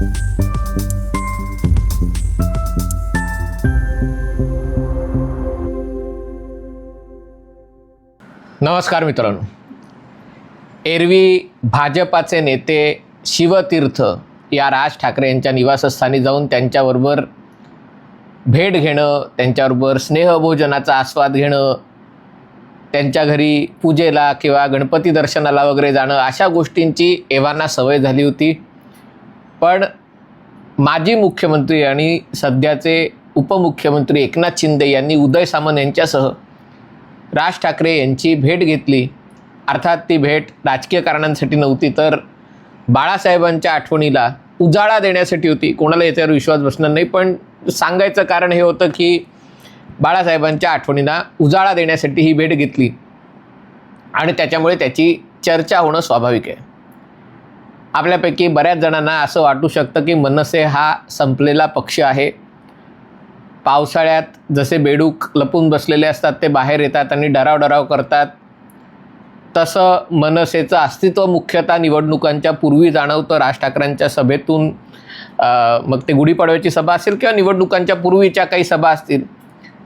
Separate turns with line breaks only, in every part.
नमस्कार मित्रांनो. एरवी भाजपाचे नेते शिवतीर्थ या राज ठाकरे यांच्या निवासस्थानी जाऊन त्यांच्याबरोबर भेट घेणं त्यांच्याबरोबर स्नेहभोजनाचा आस्वाद घेणं त्यांच्या घरी पूजेला किंवा गणपती दर्शनाला वगैरे जाणं अशा गोष्टींची एव्हाना सवय झाली होती. पण माजी मुख्यमंत्री आणि सध्याचे उपमुख्यमंत्री एकनाथ शिंदे यांनी उदय सामंत यांच्यासह राज ठाकरे यांची भेट घेतली. अर्थात ती भेट राजकीय कारणांसाठी नव्हती तर बाळासाहेबांच्या आठवणीला उजाळा देण्यासाठी होती. कोणाला याच्यावर विश्वास बसणार नाही पण सांगायचं कारण हे होतं की बाळासाहेबांच्या आठवणींना उजाळा देण्यासाठी ही भेट घेतली. आणि त्याच्यामुळे त्याची चर्चा होणं स्वाभाविक आहे. आपल्यापैकी बऱ्याच जणांना असं वाटू शकतं की मनसे हा संपलेला पक्ष आहे. पावसाळ्यात जसे बेडूक लपून बसलेले असतात ते बाहेर येतात आणि डराव डराव करतात. तसं मनसेचं अस्तित्व मुख्यतः निवडणुकांच्या पूर्वी जाणवतं. राज ठाकरेंच्या सभेतून मग ते गुढीपाडव्याची सभा असेल किंवा निवडणुकांच्या पूर्वीच्या काही सभा असतील.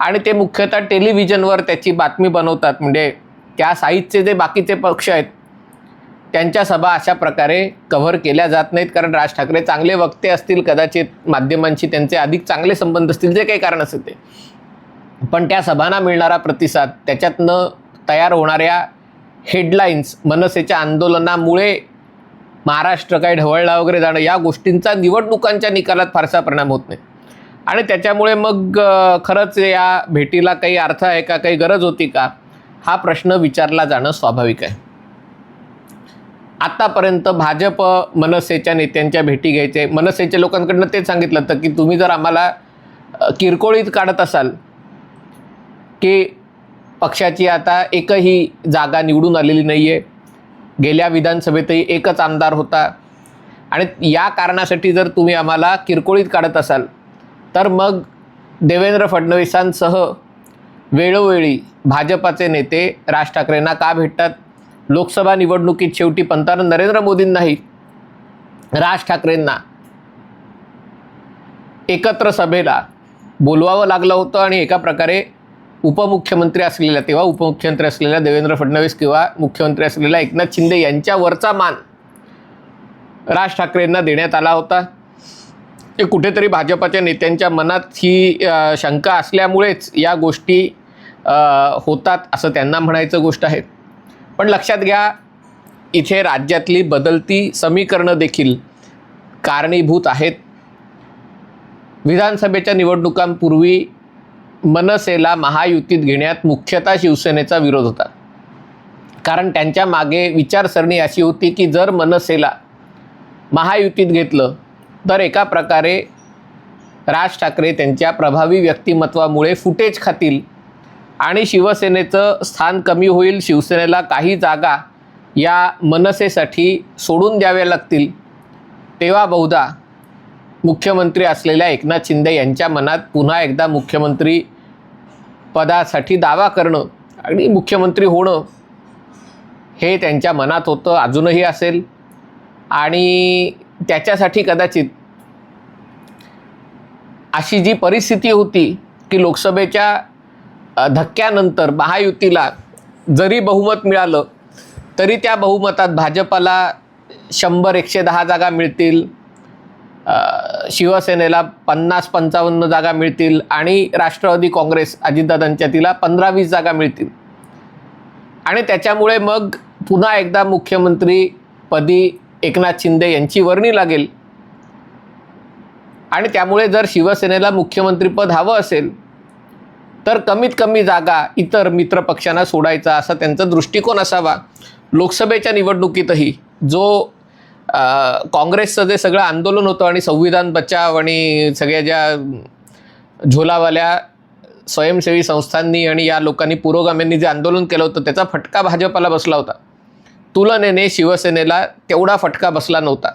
आणि ते मुख्यतः टेलिव्हिजनवर त्याची बातमी बनवतात. म्हणजे त्या साईजचे जे बाकीचे पक्ष आहेत त्यांच्या सभा अशा प्रकारे कव्हर केल्या जात नाहीत. कारण राज ठाकरे चांगले वक्ते असतील कदाचित माध्यमांशी त्यांचे अधिक चांगले संबंध असतील जे काही कारण असेल ते. पण त्या सभांना मिळणारा प्रतिसाद त्याच्यातनं तयार होणाऱ्या हेडलाईन्स मनसेच्या आंदोलनामुळे महाराष्ट्र काय ढवळला वगैरे जाणं या गोष्टींचा निवडणुकांच्या निकालात फारसा परिणाम होत नाही. आणि त्याच्यामुळे मग खरंच या भेटीला काही अर्थ आहे का काही गरज होती का हा प्रश्न विचारला जाणं स्वाभाविक आहे. आत्तापर्यंत भाजप मनसेच्या नेत्यांच्या भेटी घ्यायचे. मनसेच्या लोकांकडनं तेच सांगितलं होतं की तुम्ही जर आम्हाला किरकोळीत काढत असाल की पक्षाची आता एकही जागा निवडून आलेली नाही आहे गेल्या विधानसभेतही एकच आमदार होता. आणि या कारणासाठी जर तुम्ही आम्हाला किरकोळीत काढत असाल तर मग देवेंद्र फडणवीसांसह वेळोवेळी भाजपाचे नेते राज ठाकरेंना का भेटतात? लोकसभा निवडणुकीत शेवटी पंतप्रधान नरेंद्र मोदींनाही राज ठाकरेंना एकत्र सभेला बोलवावं लागलं होतं आणि एका प्रकारे उपमुख्यमंत्री असलेल्या तेव्हा उपमुख्यमंत्री असलेल्या देवेंद्र फडणवीस किंवा मुख्यमंत्री असलेल्या एकनाथ शिंदे यांच्यावरचा मान राज ठाकरेंना देण्यात आला होता. ते कुठेतरी भाजपाच्या नेत्यांच्या मनात ही शंका असल्यामुळेच या गोष्टी होतात असं त्यांना म्हणायचं गोष्ट आहे. पण लक्षात घ्या इथे राज्यातली बदलती समीकरणं देखील कारणीभूत आहेत. विधानसभेच्या निवडणुकांपूर्वी मनसेला महायुतीत घेण्यात मुख्यतः शिवसेनेचा विरोध होता. कारण त्यांच्या मागे विचारसरणी अशी होती की जर मनसेला महायुतीत घेतलं तर एका प्रकारे राज ठाकरे त्यांच्या प्रभावी व्यक्तिमत्वामुळे फुटेज खातील आणि शिवसेनेचं स्थान कमी होईल शिवसेनेला काही जागा या मनसेसाठी सोडून द्याव्या लागतील तेव्हा बहुधा मुख्यमंत्री असलेल्या एकनाथ शिंदे यांच्या मनात पुन्हा एकदा मुख्यमंत्री पदासाठी दावा करणं आणि मुख्यमंत्री होणं हे त्यांच्या मनात होतं अजूनही असेल. आणि त्याच्यासाठी कदाचित अशी जी परिस्थिती होती की लोकसभेच्या धक्क्यानंतर महायुतीला जरी बहुमत मिळालं तरी त्या बहुमतात भाजपाला शंभर एकशे दहा जागा मिळतील शिवसेनेला पन्नास पंचावन्न जागा मिळतील आणि राष्ट्रवादी काँग्रेस अजितदादांच्या तिला पंधरा वीस जागा मिळतील. आणि त्याच्यामुळे मग पुन्हा एकदा मुख्यमंत्री पदी एकनाथ शिंदे यांची वर्णी लागेल. आणि त्यामुळे जर शिवसेनेला मुख्यमंत्रीपद हवं असेल तर कमीत कमी जागा इतर मित्र पक्षांना सोडायचा असा त्यांचा दृष्टिकोन असावा. लोकसभेच्या निवडणुकीतही जो काँग्रेसचं जे सगळं आंदोलन होतं आणि संविधान बचाव आणि सगळ्या ज्या झोलावाल्या स्वयंसेवी संस्थांनी आणि या लोकांनी पुरोगाम्यांनी जे आंदोलन केलं होतं त्याचा फटका भाजपाला बसला होता. तुलनेने शिवसेनेला तेवढा फटका बसला नव्हता.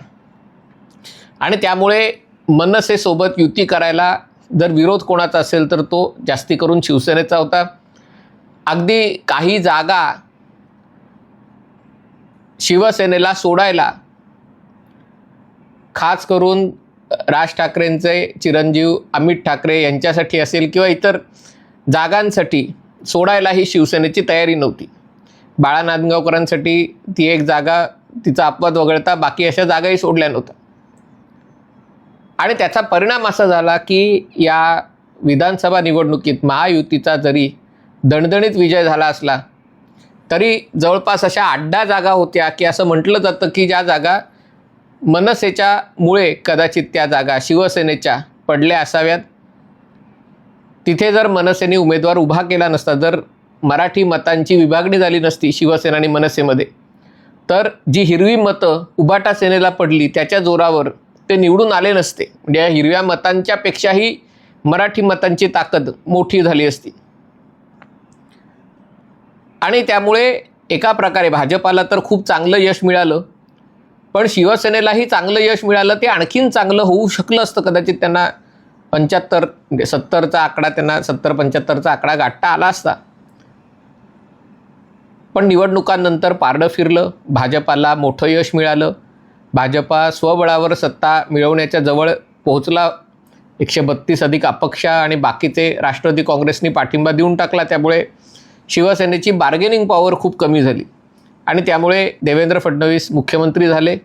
आणि त्यामुळे मनसेसोबत युती करायला जर विरोध कोणाचा असेल तर तो जास्ती करून शिवसेनेचा होता. अगदी काही जागा शिवसेनेला सोडायला खास करून राज ठाकरेंचे चिरंजीव अमित ठाकरे यांच्यासाठी असेल किंवा इतर जागांसाठी सोडायला ही शिवसेनेची तयारी नव्हती. बाळा नांदगावकरांसाठी ती एक जागा तिचा अपवाद वगळता बाकी अशा जागाही सोडल्या नव्हत्या. आणि त्याचा परिणाम असा झाला की या विधानसभा निवडणुकीत महायुतीचा जरी दणदणीत विजय झाला असला तरी जवळपास अशा आड्डा जागा होत्या की असं म्हटलं जातं की ज्या जागा मनसेच्या मुळे कदाचित त्या जागा शिवसेनेच्या पडल्या असाव्यात. तिथे जर मनसेने उमेदवार उभा केला नसता जर मराठी मतांची विभागणी झाली नसती शिवसेना आणि मनसेमध्ये तर जी हिरवी मतं उबाटा सेनेला पडली त्याच्या जोरावर ते निवडून आले नसते. म्हणजे या हिरव्या मतांच्या पेक्षाही मराठी मतांची ताकद मोठी झाली असती. आणि त्यामुळे एका प्रकारे भाजपाला तर खूप चांगलं यश मिळालं. पण शिवसेनेलाही चांगलं यश मिळालं ते आणखीन चांगलं होऊ शकलं असतं कदाचित त्यांना पंच्याहत्तर म्हणजे सत्तरचा आकडा त्यांना सत्तर पंच्याहत्तरचा आकडा गाठता आला असता. पण निवडणुकांनंतर पारडं फिरलं भाजपाला मोठं यश मिळालं. भाजपा स्वबळावर सत्ता मिळवण्याच्या जवळ पोहोचला. एकशे बत्तीस अधिक अपक्ष आणि बाकीचे राष्ट्रवादी काँग्रेसनी पाठिंबा देऊन टाकला. त्यामुळे शिवसेनेची बार्गेनिंग पॉवर खूप कमी झाली. आणि त्यामुळे देवेंद्र फडणवीस मुख्यमंत्री झाले.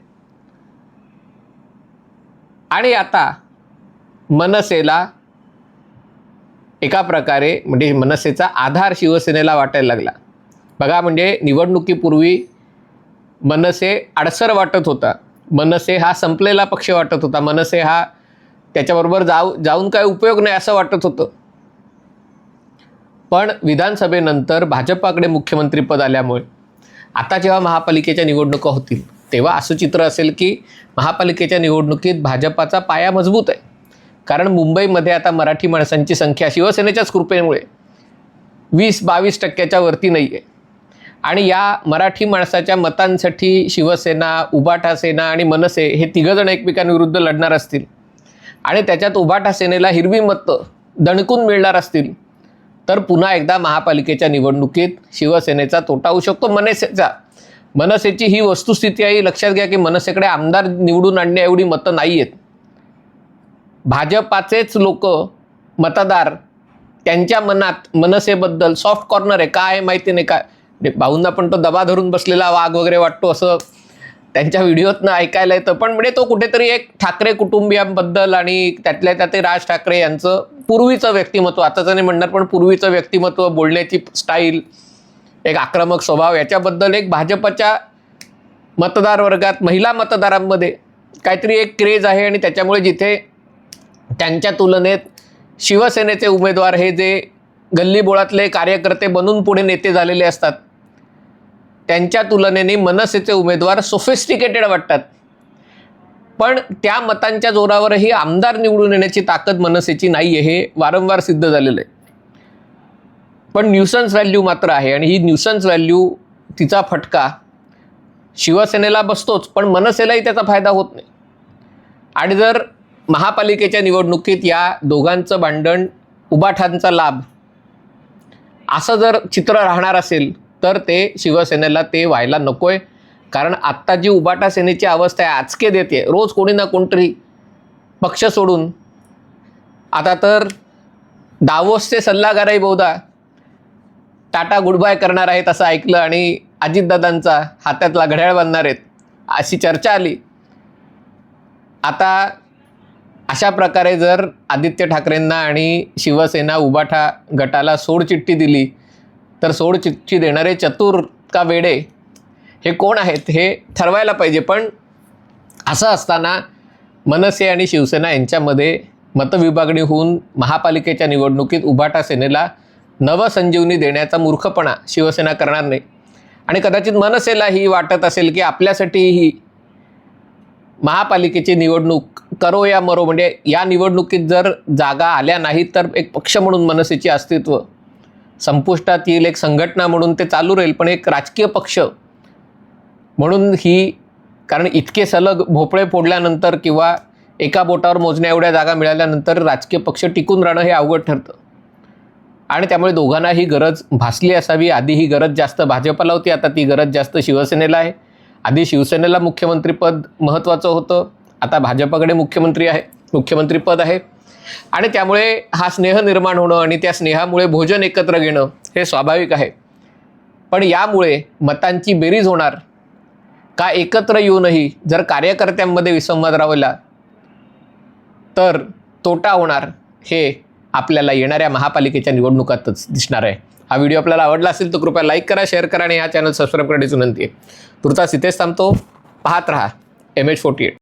आणि आता मनसेला एका प्रकारे म्हणजे मनसेचा आधार शिवसेनेला वाटायला लागला. बघा म्हणजे निवडणुकीपूर्वी मनसे अडसर वाटत होता. मनसे हा संपलेला पक्ष वाटत होता. मनसे हा त्याच्याबरोबर जाऊ जाऊन काय उपयोग नाही असं वाटत होतं. पण विधानसभेनंतर भाजपाकडे मुख्यमंत्रीपद आल्यामुळे आता जेव्हा महापालिकेच्या निवडणुका होतील तेव्हा असं चित्र असेल की महापालिकेच्या निवडणुकीत भाजपाचा पाया मजबूत आहे. कारण मुंबईमध्ये आता मराठी माणसांची संख्या शिवसेनेच्याच कृपेमुळे वीस बावीस टक्क्याच्या वरती नाही आहे आणि या मराठी माणसाच्या मतांसाठी शिवसेना उबाटा सेना आणि मनसे हे तिघंजण एकमेकांविरुद्ध लढणार असतील. आणि त्याच्यात उबाटा सेनेला हिरवी मतं दणकून मिळणार असतील. तर पुन्हा एकदा महापालिकेच्या निवडणुकीत शिवसेनेचा तोटा होऊ शकतो मनसेचा. मनसेची ही वस्तुस्थिती आहे लक्षात घ्या की मनसेकडे आमदार निवडून आणण्या एवढी मतं नाही आहेत भाजपाचेच लोक मतदार त्यांच्या मनात मनसेबद्दल सॉफ्ट कॉर्नर आहे. काय माहिती नाही काय? म्हणजे भाऊंना पण तो दबा धरून बसलेला वाघ वगैरे वाटतो असं त्यांच्या व्हिडिओतनं ऐकायला येतं. पण म्हणजे तो कुठेतरी एक ठाकरे कुटुंबियांबद्दल आणि त्यातल्या त्यात राज ठाकरे यांचं पूर्वीचं व्यक्तिमत्व आताचं नाही म्हणणार पण पूर्वीचं व्यक्तिमत्व बोलण्याची स्टाईल एक आक्रमक स्वभाव याच्याबद्दल एक भाजपच्या मतदार वर्गात महिला मतदारांमध्ये काहीतरी एक क्रेज आहे आणि त्याच्यामुळे जिथे त्यांच्या तुलनेत शिवसेनेचे उमेदवार हे जे गल्लीबोळातले कार्यकर्ते बनून पुढे नेते झालेले असतात त्यांच्या तुलनेने मनसेचे उमेदवार सोफिस्टिकेटेड वाटतात. पण त्या मतांच्या जोरावरही आमदार निवडून येण्याची ताकद मनसेची नाही आहे हे वारंवार सिद्ध झालेलं आहे पण न्यूसन्स व्हॅल्यू मात्र आहे आणि ही न्यूसन्स व्हॅल्यू तिचा फटका शिवसेनेला बसतोच पण मनसेलाही त्याचा फायदा होत नाही. आणि जर महापालिकेच्या निवडणुकीत या दोघांचं भांडण उबाठांचा लाभ असं जर चित्र राहणार असेल तर ते शिवसेनेला ते व्हायला नको आहे कारण आत्ता जी उबाटा सेनेची अवस्था आहे आचके देते रोज कोणी ना कोणतरी पक्ष सोडून. आता तर दावोसचे सल्लागारही बहुधा टाटा गुडबाय करणार आहेत असं ऐकलं आणि अजितदादांचा हातातला घड्याळ बांधणार आहेत अशी चर्चा आली. आता अशा प्रकारे जर आदित्य ठाकरेंना आणि शिवसेना उबाठा गटाला सोडचिठ्ठी दिली तर सोडचिठ्ठी देणारे चतुर का वेडे हे कोण आहेत हे ठरवायला पाहिजे. पण असं असताना मनसे आणि शिवसेना यांच्यामध्ये मतविभागणी होऊन महापालिकेच्या निवडणुकीत उभाटा सेनेला नवसंजीवनी देण्याचा मूर्खपणा शिवसेना करणार नाही. आणि कदाचित मनसेलाही वाटत असेल की आपल्यासाठीही महापालिकेची निवडणूक करो या मरो. म्हणजे या निवडणुकीत जर जागा आल्या नाहीत तर एक पक्ष म्हणून मनसेची अस्तित्व संपुष्टात येईल एक संघटना म्हणून ते चालू राहील पण एक राजकीय पक्ष म्हणून ही कारण इतके सलग भोपळे फोडल्यानंतर किंवा एका बोटावर मोजण्या एवढ्या जागा मिळाल्यानंतर राजकीय पक्ष टिकून राहणं हे अवघड ठरतं. आणि त्यामुळे दोघांना ही गरज भासली असावी. आधी ही गरज जास्त भाजपला होती आता ती गरज जास्त शिवसेनेला आहे. आधी शिवसेनेला मुख्यमंत्रीपद महत्त्वाचं होतं आता भाजपाकडे मुख्यमंत्री आहे मुख्यमंत्रीपद आहे. आणि त्यामुळे हा स्नेह निर्माण होणं आणि त्या स्नेहामुळे भोजन एकत्र घेणं हे स्वाभाविक आहे. पण यामुळे मतांची बेरीज होणार. का एकत्र येऊनही जर कार्यकर्त्यांमध्ये विसंवाद राहिला तर तोटा होणार हे आपल्याला येणाऱ्या महापालिकेच्या निवडणुकातच दिसणार आहे. हा व्हिडिओ आपल्याला आवडला असेल तर कृपया लाईक करा शेअर करा आणि हा चॅनल सबस्क्राईब करण्याची विनंती आहे. तुर्तास इथेच थांबतो. पाहत रहा. M H forty eight